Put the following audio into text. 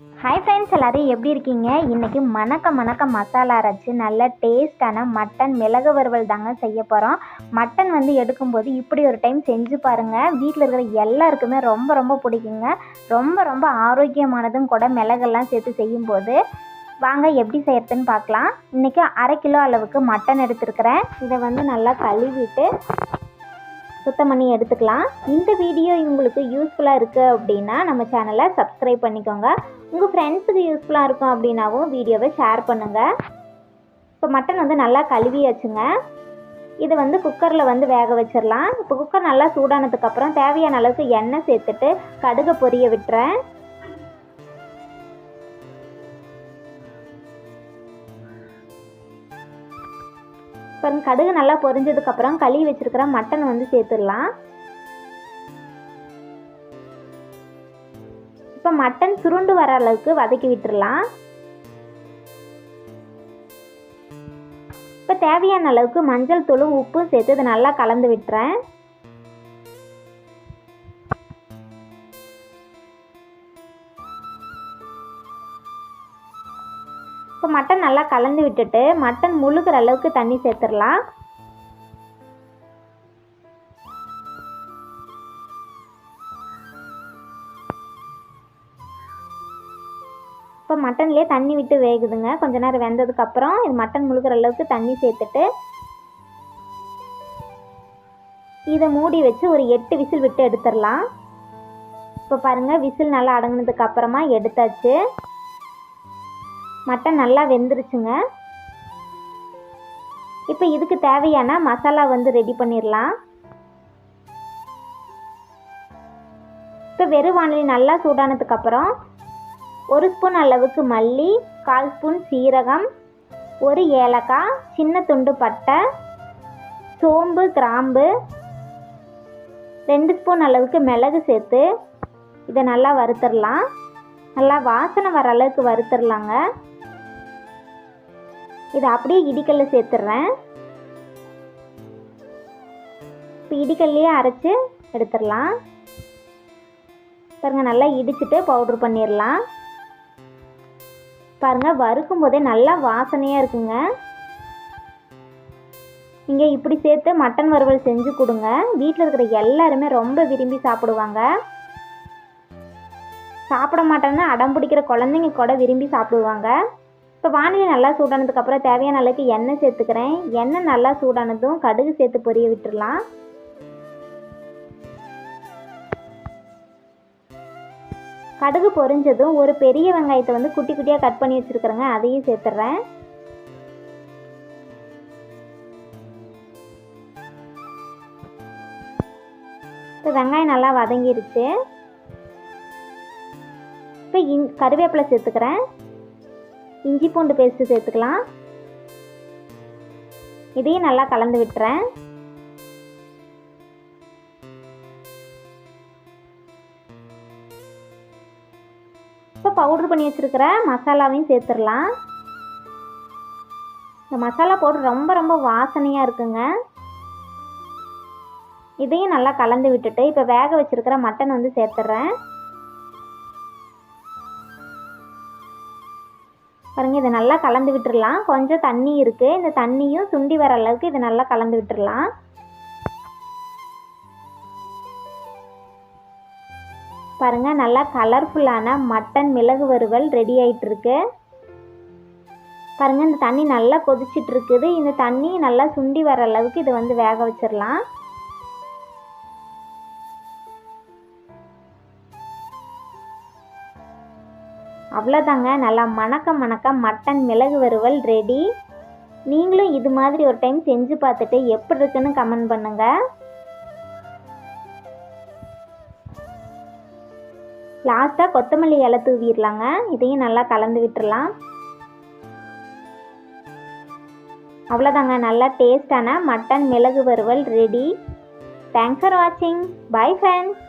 Hi friends எல்லோரும் எப்படி இருக்கீங்க? இன்றைக்கி மணக்க மணக்க மசாலா அரைச்சி நல்ல டேஸ்டான மட்டன் மிளகு வறுவல் தாங்க செய்ய போகிறோம் மட்டன் வந்து எடுக்கும்போது இப்படி ஒரு டைம் செஞ்சு பாருங்கள் வீட்டில் இருக்கிற எல்லாருக்குமே ரொம்ப ரொம்ப பிடிக்குங்க. ரொம்ப ரொம்ப ஆரோக்கியமானதும் கூட மிளகெல்லாம் சேர்த்து செய்யும்போது. வாங்க எப்படி செய்யறதுன்னு பார்க்கலாம். இன்றைக்கி அரை கிலோ அளவுக்கு மட்டன் எடுத்துருக்கிறேன். இதை வந்து நல்லா கழுவிட்டு சுத்தம் பண்ணி எடுத்துக்கலாம். இந்த வீடியோ உங்களுக்கு யூஸ்ஃபுல்லாக இருக்குது அப்படின்னா நம்ம சேனலை சப்ஸ்கிரைப் பண்ணிக்கோங்க. உங்கள் ஃப்ரெண்ட்ஸுக்கு யூஸ்ஃபுல்லாக இருக்கும் அப்படின்னாவும் வீடியோவை ஷேர் பண்ணுங்கள் இப்போ மட்டன் வந்து நல்லா கழுவியாச்சுங்க. இது வந்து குக்கரில் வந்து வேக வச்சிடலாம் இப்போ குக்கர் நல்லா சூடானதுக்கப்புறம் தேவையான அளவுக்கு எண்ணெய் சேர்த்துட்டு கடுகை பொரிய விட்டுறேன். இப்போ கடுகு நல்லா பொரிஞ்சதுக்கப்புறம் கழுவி வச்சிருக்கிற மட்டன் வந்து சேர்த்துடலாம். இப்போ மட்டன் சுருண்டு வர அளவுக்கு வதக்கி விட்டுடலாம். இப்போ தேவையான அளவுக்கு மஞ்சள் தூளும் உப்பும் சேர்த்து இதை நல்லா கலந்து விட்டுறேன். இப்போ மட்டன் நல்லா கலந்து விட்டுட்டு மட்டன் முழுகிற அளவுக்கு தண்ணி சேர்த்துடலாம். இப்போ மட்டன்லேயே தண்ணி விட்டு வேகுதுங்க. கொஞ்ச நேரம் வெந்ததுக்கப்புறம் இது மட்டன் முழுகிற அளவுக்கு தண்ணி சேர்த்துட்டு இதை மூடி வச்சு ஒரு எட்டு விசில் விட்டு எடுத்துடலாம். இப்போ பாருங்கள் விசில் நல்லா அடங்கினதுக்கு அப்புறமா எடுத்தாச்சு. மட்டன் நல்லா வெந்துருச்சுங்க. இப்போ இதுக்கு தேவையான மசாலா வந்து ரெடி பண்ணிடலாம் இப்போ வெறும் வானொலி நல்லா சூடானதுக்கப்புறம் ஒரு ஸ்பூன் அளவுக்கு மல்லி கால் ஸ்பூன் சீரகம் ஒரு ஏலக்காய் சின்ன துண்டு பட்டை சோம்பு கிராம்பு ரெண்டு ஸ்பூன் அளவுக்கு மிளகு சேர்த்து இதை நல்லா வறுத்துடலாம் நல்லா வாசனை வர அளவுக்கு வறுத்துடலாங்க இதை அப்படியே இடிக்கல்ல சேர்த்துட்றேன். இப்போ இடிக்கல்லையே அரைச்சி எடுத்துடலாம். பாருங்கள் நல்லா இடிச்சிட்டு பவுட்ரு பண்ணிடலாம். பாருங்கள் வறுக்கும் போதே நல்லா வாசனையாக இருக்குங்க. நீங்கள் இப்படி சேர்த்து மட்டன் வறுவல் செஞ்சு கொடுங்க. வீட்டில் இருக்கிற எல்லாருமே ரொம்ப விரும்பி சாப்பிடுவாங்க. சாப்பிட மாட்டேன்னா அடம் பிடிக்கிற குழந்தைங்க கூட விரும்பி சாப்பிடுவாங்க. இப்போ வானிலை நல்லா சூடானதுக்கப்புறம் தேவையான அளவுக்கு எண்ணெய் சேர்த்துக்கிறேன். எண்ணெய் நல்லா சூடானதும் கடுகு சேர்த்து பொரிய விட்டுடலாம் கடுகு பொரிஞ்சதும் ஒரு பெரிய வெங்காயத்தை வந்து குட்டி குட்டியாக கட் பண்ணி வச்சுருக்குறேங்க அதையும் சேர்த்துட்றேன் இப்போ வெங்காயம் நல்லா வதங்கிருச்சு. இப்போ இன் கருவேப்பிலை சேர்த்துக்கிறேன். இஞ்சி பூண்டு பேஸ்ட்டு சேர்த்துக்கலாம். இதையும் நல்லா கலந்து விட்டுறேன். இப்போ பவுட்ரு பண்ணி வச்சுருக்கிற மசாலாவையும் சேர்த்துடலாம். இந்த மசாலா பவுடர் ரொம்ப ரொம்ப வாசனையாக இருக்குங்க. இதையும் நல்லா கலந்து விட்டுட்டு இப்போ வேக வச்சுருக்கிற மட்டன் வந்து சேர்த்துட்றேன் பாருங்கள் இதை நல்லா கலந்து விட்டுடலாம் கொஞ்சம் தண்ணி இருக்குது இந்த தண்ணியும் சுண்டி வர அளவுக்கு இதை நல்லா கலந்து விட்டுடலாம் பாருங்கள் நல்லா கலர்ஃபுல்லான மட்டன் மிளகு வறுவல் ரெடி ஆகிட்டுருக்கு பாருங்கள் இந்த தண்ணி நல்லா கொதிச்சிட்ருக்குது இந்த தண்ணி நல்லா சுண்டி வர அளவுக்கு இதை வந்து வேக வச்சிடலாம் அவ்வளோதாங்க. நல்லா மணக்க மணக்க மட்டன் மிளகு வறுவல் ரெடி நீங்களும் இது மாதிரி ஒரு டைம் செஞ்சு பார்த்துட்டு எப்படி இருக்குன்னு கமெண்ட் பண்ணுங்கள் லாஸ்ட்டாக கொத்தமல்லி இலை தூவிடலாங்க. இதையும் நல்லா கலந்து விட்டுடலாம். அவ்வளோதாங்க. நல்லா டேஸ்டான மட்டன் மிளகு வறுவல் ரெடி தேங்க்ஸ் ஃபார் வாட்சிங் பை ஃப்ரெண்ட்ஸ்